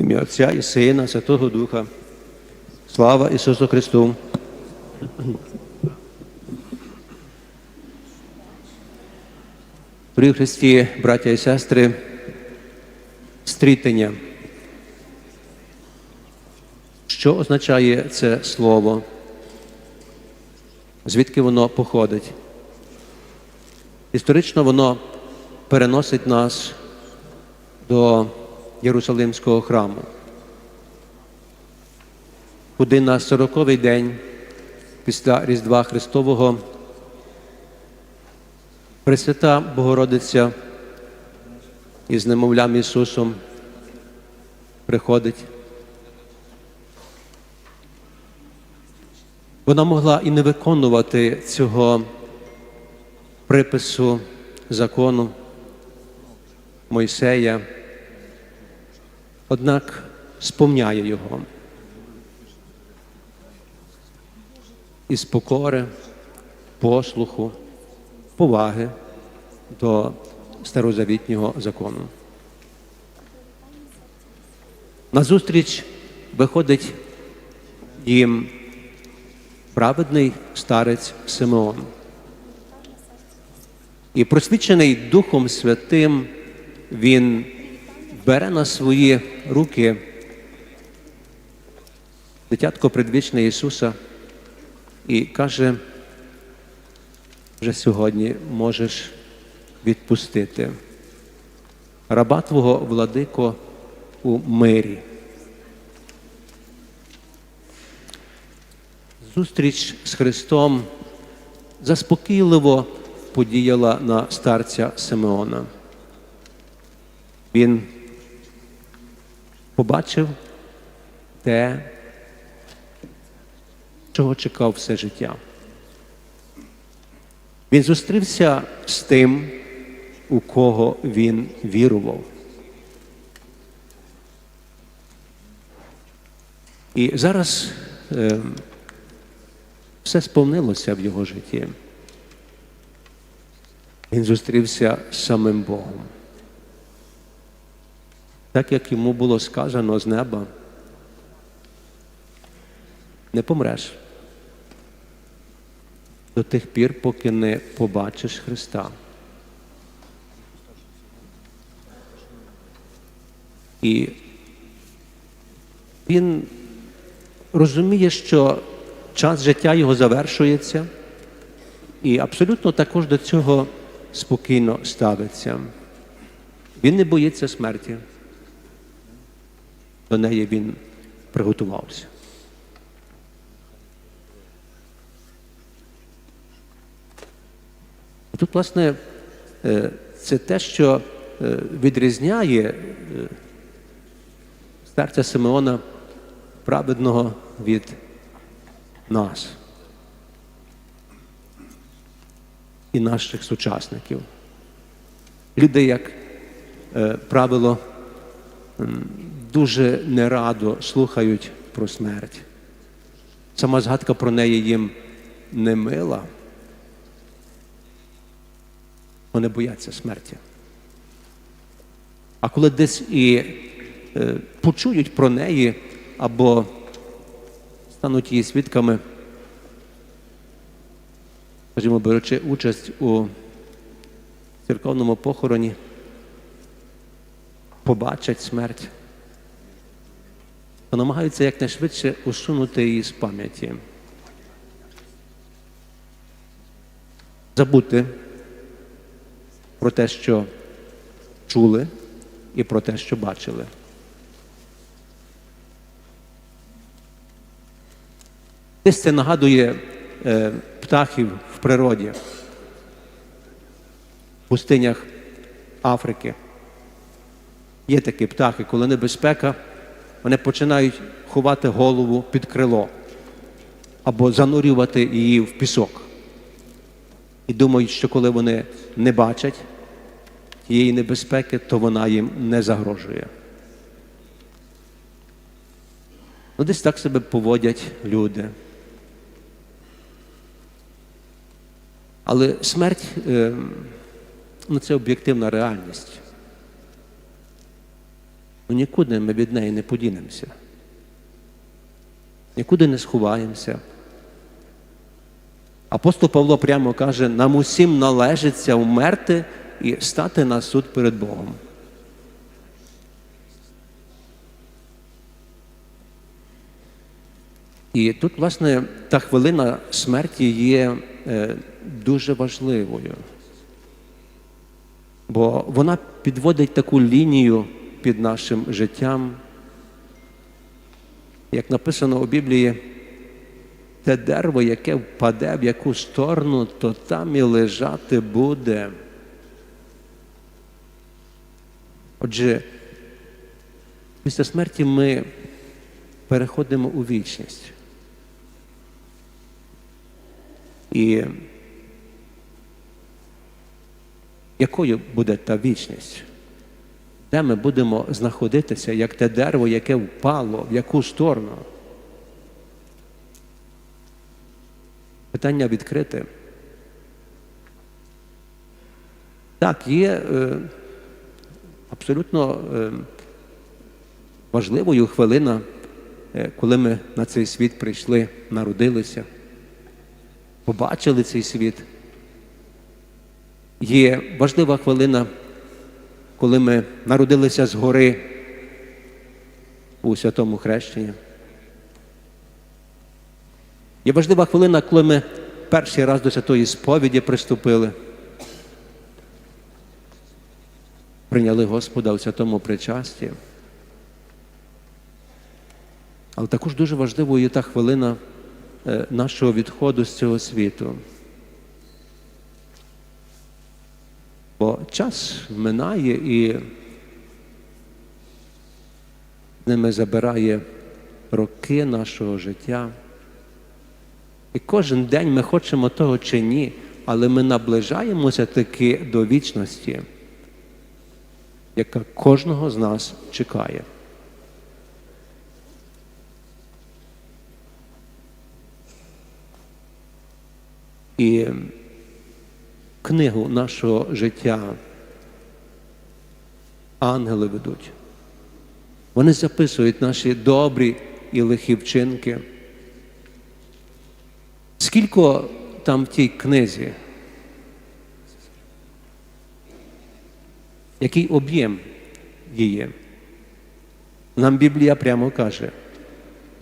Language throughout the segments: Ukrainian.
Ім'я Отця і Сина, Святого Духа. Слава Ісусу Христу! При Христі, браття і сестри, стрітення. Що означає це слово? Звідки воно походить? Історично воно переносить нас до Єрусалимського храму, куди на сороковий день після Різдва Христового Пресвята Богородиця із немовлям Ісусом приходить. Вона могла і не виконувати цього припису закону Мойсея, однак сповняє його із покори, послуху, поваги до старозавітнього закону. Назустріч виходить їм праведний старець Симеон. І просвічений Духом Святим, він бере на свої руки дитятко предвічне Ісуса і каже, вже сьогодні можеш відпустити раба Твого владико у мирі. Зустріч з Христом заспокійливо подіяла на старця Симеона. Він побачив те, чого чекав все життя. Він зустрівся з тим, у кого він вірував. І зараз е, все сповнилося в його житті. Він зустрівся з самим Богом. Так як йому було сказано з неба, не помреш до тих пір, поки не побачиш Христа. І він розуміє, що час життя його завершується, і абсолютно також до цього спокійно ставиться. Він не боїться смерті. До неї він приготувався. Тут, власне, е, це те, що е, відрізняє е, старця Симеона праведного від нас і наших сучасників. Люди, як правило, дуже нерадо слухають про смерть. Сама згадка про неї їм не мила. Вони бояться смерті. А коли десь і е, почують про неї або стануть її свідками, скажімо, беручи участь у церковному похороні, побачать смерть, намагаються якнайшвидше усунути її з пам'яті. Забути про те, що чули, і про те, що бачили. Десь це нагадує е, птахів в природі, в пустинях Африки. Є такі птахи, коли небезпека, вони починають ховати голову під крило або занурювати її в пісок. І думають, що коли вони не бачать тієї небезпеки, то вона їм не загрожує. Ну, десь так себе поводять люди. Але смерть е, ну, це об'єктивна реальність. Ну нікуди ми від неї не подінемося. Нікуди не сховаємося. Апостол Павло прямо каже, нам усім належиться вмерти і стати на суд перед Богом. І тут, власне, та хвилина смерті є е, дуже важливою, бо вона підводить таку лінію під нашим життям. Як написано у Біблії, те дерево, яке впаде в яку сторону, то там і лежати буде. Отже, після смерті ми переходимо у вічність. І якою буде та вічність? Де ми будемо знаходитися, як те дерево, яке впало, в яку сторону? Питання відкрите. Так, є е, абсолютно е, важливою хвилина, е, коли ми на цей світ прийшли, народилися, побачили цей світ. Є важлива хвилина, коли ми народилися згори у святому хрещенні. Є важлива хвилина, коли ми перший раз до святої сповіді приступили, прийняли Господа у святому причасті. Але також дуже важливою є та хвилина е, нашого відходу з цього світу. Бо час минає і ними забирає роки нашого життя. І кожен день ми хочемо того чи ні, але ми наближаємося таки до вічності, яка кожного з нас чекає. І книгу нашого життя ангели ведуть. Вони записують наші добрі і лихі вчинки. Скільки там в тій книзі? Який об'єм її? Нам Біблія прямо каже,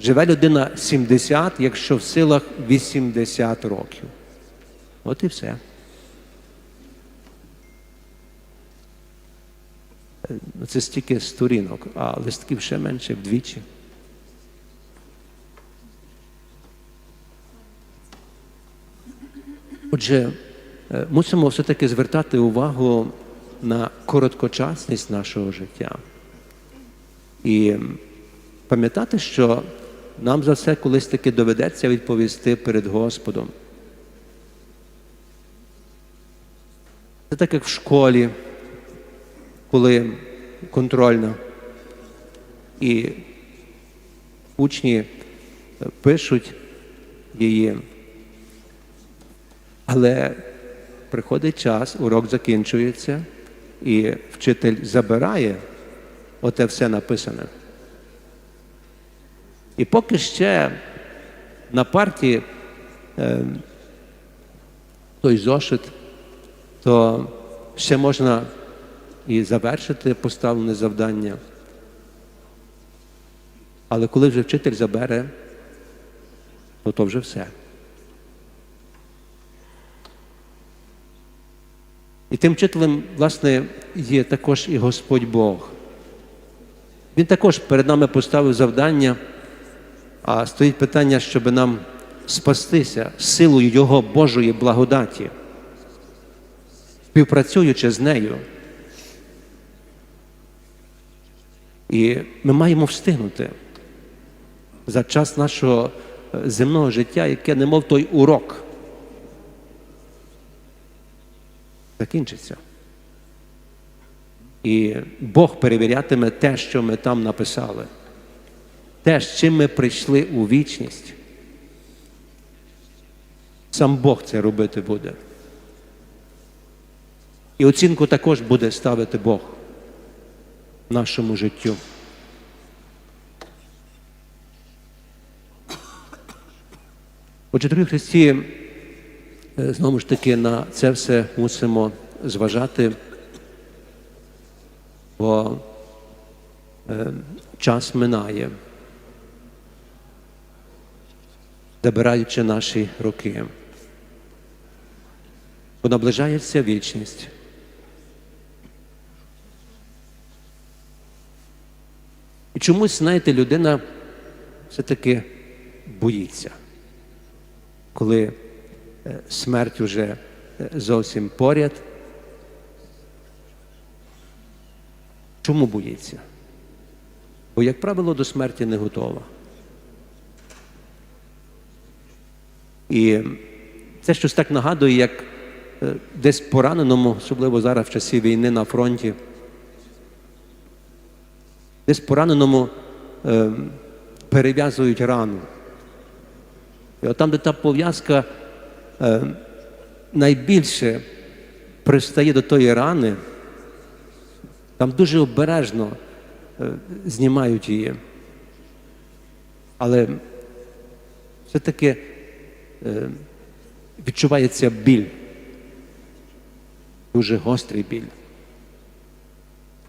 живе людина 70, якщо в силах 80 років. От і все. Це стільки сторінок, а листків ще менше вдвічі. Отже, е, мусимо все-таки звертати увагу на короткочасність нашого життя. І пам'ятати, що нам за все колись таки доведеться відповісти перед Господом. Це так, як в школі, коли контрольна, і учні е, пишуть її. Але приходить час, урок закінчується, і вчитель забирає оте все написане. І поки ще на парті е, той зошит, то ще можна і завершити поставлене завдання. Але коли вже вчитель забере, то то вже все. І тим вчителем, власне, є також і Господь Бог. Він також перед нами поставив завдання, а стоїть питання, щоб нам спастися силою Його Божої благодаті, співпрацюючи з нею. І ми маємо встигнути за час нашого е, земного життя, яке немов той урок. закінчиться. І Бог перевірятиме те, що ми там написали, те, з чим ми прийшли у вічність. Сам Бог це робити буде. І оцінку також буде ставити Бог нашому життю. Отже, дорогі Христі, е, знову ж таки, на це все мусимо зважати, бо е, час минає, забираючи наші роки, бо наближається вічність. І чомусь, знаєте, людина все-таки боїться, коли е, смерть вже е, зовсім поряд. Чому боїться? Бо, як правило, до смерті не готова. І це щось так нагадує, як е, десь пораненому, особливо зараз в часі війни на фронті, десь пораненому е, перев'язують рану. І от там, де та пов'язка е, найбільше пристає до тої рани, там дуже обережно е, знімають її. Але все-таки е, відчувається біль, дуже гострий біль.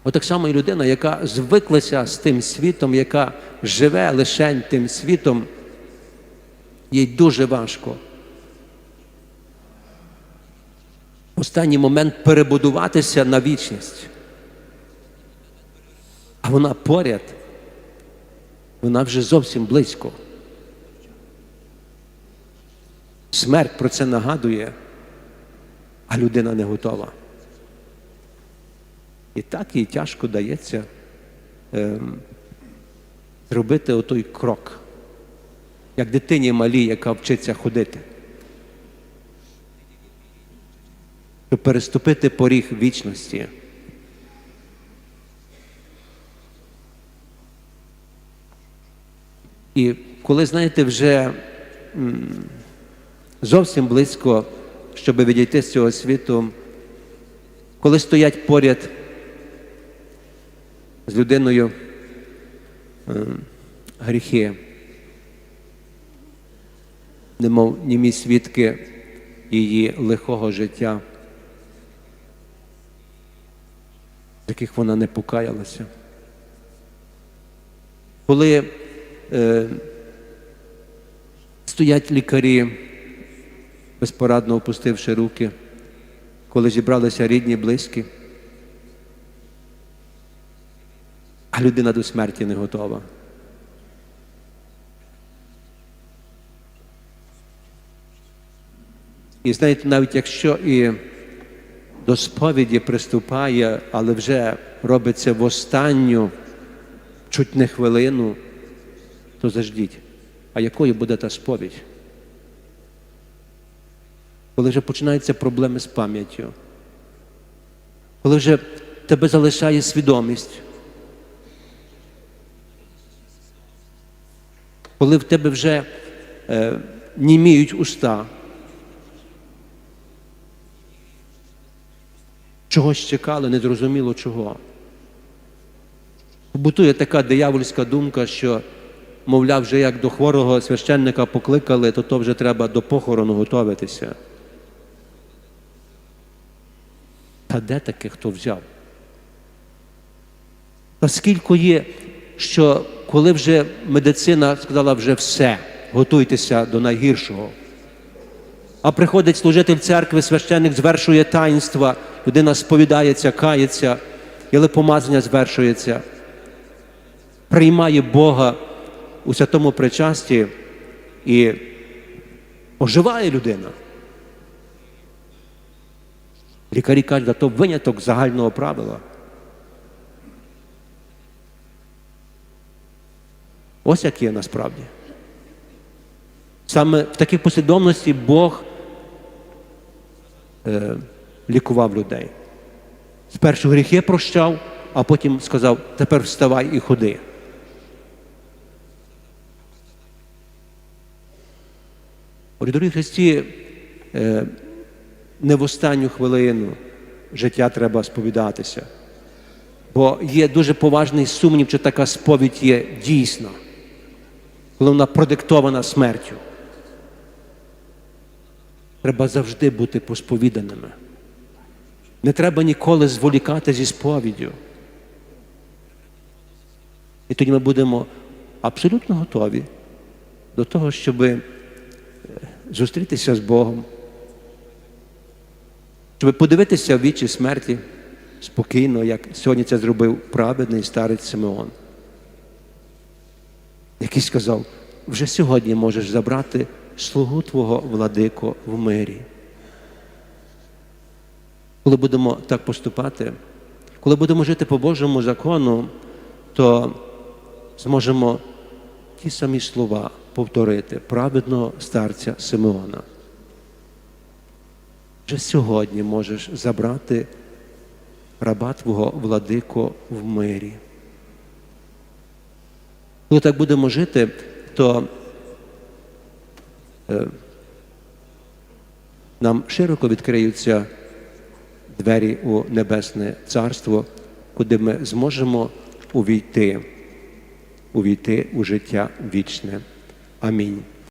От так само і людина, яка звиклася з тим світом, яка живе лише тим світом, їй дуже важко. Останній момент перебудуватися на вічність. А вона поряд, вона вже зовсім близько. Смерть про це нагадує, а людина не готова. І так їй тяжко дається ем, зробити отой крок, як дитині малій, яка вчиться ходити. Щоб переступити поріг вічності. І коли, знаєте, вже зовсім близько, щоб відійти з цього світу, коли стоять поряд з людиною е, гріхи, немов німі свідки її лихого життя, яких вона не покаялася. Коли е, стоять лікарі, безпорадно опустивши руки, коли зібралися рідні, близькі, людина до смерті не готова. І знаєте, навіть якщо і до сповіді приступає, але вже робиться в останню чуть не хвилину, то заждіть. А якою буде та сповідь? Коли вже починаються проблеми з пам'яттю, коли вже тебе залишає свідомість, коли в тебе вже е, німіють уста, чогось чекали, незрозуміло чого. Побутує така диявольська думка, що, мовляв, вже як до хворого священника покликали, то то вже треба до похорону готуватися. Та де таке хто взяв? Та скільки є, що коли вже медицина сказала вже все, готуйтеся до найгіршого. А приходить служитель церкви, священник звершує таїнства, людина сповідається, кається, єлепомазання звершується, приймає Бога у святому причасті і оживає людина. Лікарі кажуть, то виняток загального правила. Ось як є насправді. Саме в такій послідовності Бог е, лікував людей. Спершу гріхи прощав, а потім сказав, тепер вставай і ходи. Дорогі Христі, е, не в останню хвилину життя треба сповідатися. Бо є дуже поважний сумнів, чи така сповідь є дійсна, коли вона продиктована смертю. Треба завжди бути посповіданими. Не треба ніколи зволікати зі сповіддю. І тоді ми будемо абсолютно готові до того, щоб е, зустрітися з Богом, щоб подивитися в вічі смерті спокійно, як сьогодні це зробив праведний старець Симеон, який сказав, вже сьогодні можеш забрати слугу Твого владико в мирі. Коли будемо так поступати, коли будемо жити по Божому закону, то зможемо ті самі слова повторити праведного старця Симеона. Вже сьогодні можеш забрати раба Твого владико в мирі. Коли так будемо жити, то е, нам широко відкриються двері у Небесне Царство, куди ми зможемо увійти, увійти у життя вічне. Амінь.